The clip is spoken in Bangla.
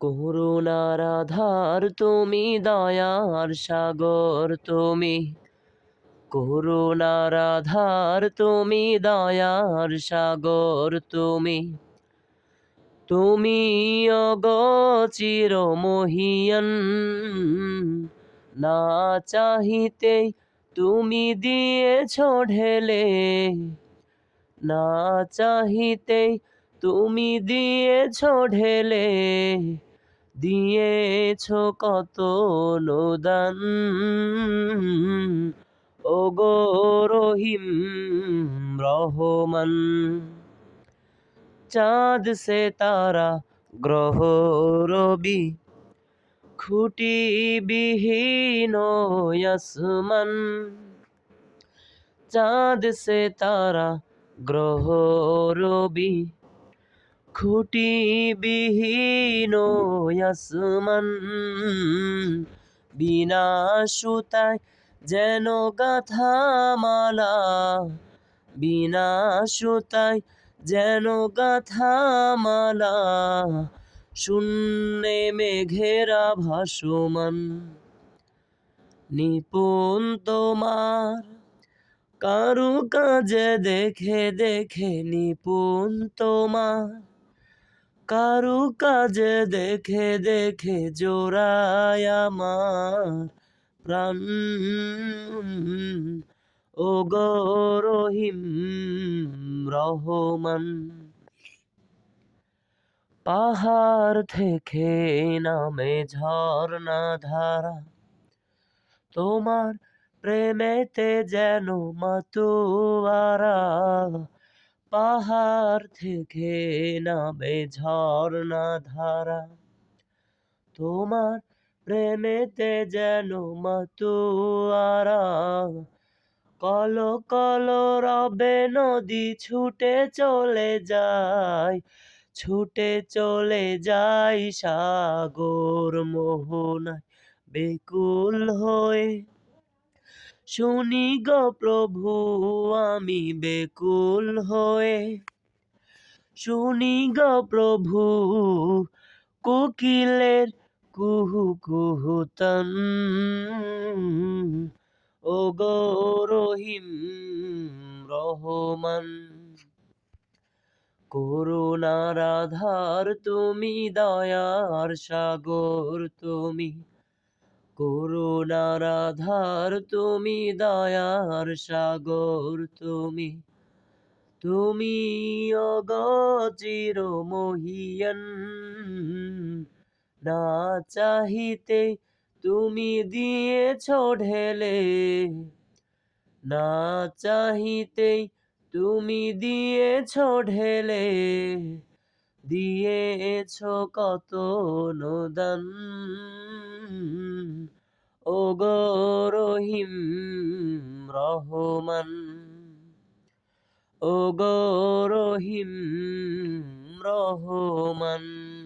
করুণার আধার তুমি দয়ার সাগর, তুমি করুণার আধার তুমি দয়ার সাগর, তুমি তুমি অগচির মহিয়ন না চাহিতে তুমি দিয়েছ ঢেলে, না চাহিতে তুমি দিয়েছ ঢেলে। দিয়েছ কত অনুদান ও গো রহিম রহমান, চাঁদ সে তারা গ্রহ রবি খুঁটি বিহীন আসমান। চাঁদ সে তারা গ্রহ রবি খুঁটি বিহীন আসমান। বিনা সুতায় যেন গাথা মালা বিনা সুতায় যেন গাথা মালা শূন্যে মেঘেরা ভাসমান। নিপুণ তোমার কারু কাজে দেখে দেখে নিপুণ তোমার। কারু কাজে দেখে দেখে জোড়ায় আমার প্রাণ। ও গো রহিম রহমান, পাহাড় থেকে নামে ঝর্ণা ধারা, তোমার প্রেমেতে যেন মাতুয়ারা পাহাড় থেকে নামে ঝর্ণা ধারা। তোমার প্রেমেতে যেন মাতুয়ারা। কল কল রবে নদী ছুটে চলে যায়, ছুটে চলে যাই সাগর মোহনায়, বেকুল হয়ে শুনি গো প্রভু, আমি বেকুল হয়ে। শুনি গো প্রভু, কোকিলের কুহু কুহু তন। ও গো রহিম রহমান, করুণার আধার তুমি, দয়ার সাগর তুমি। করুণার আধার তুমি দয়ার সাগর, তুমি তুমি অগচির মহিয়ন। না চাহিতে তুমি দিয়েছ ঢেলে, না চাহিতে তুমি দিয়েছ ঢেলে, দিয়েছ কত গো রহিম রহমান। ও গো রহিম রহমান।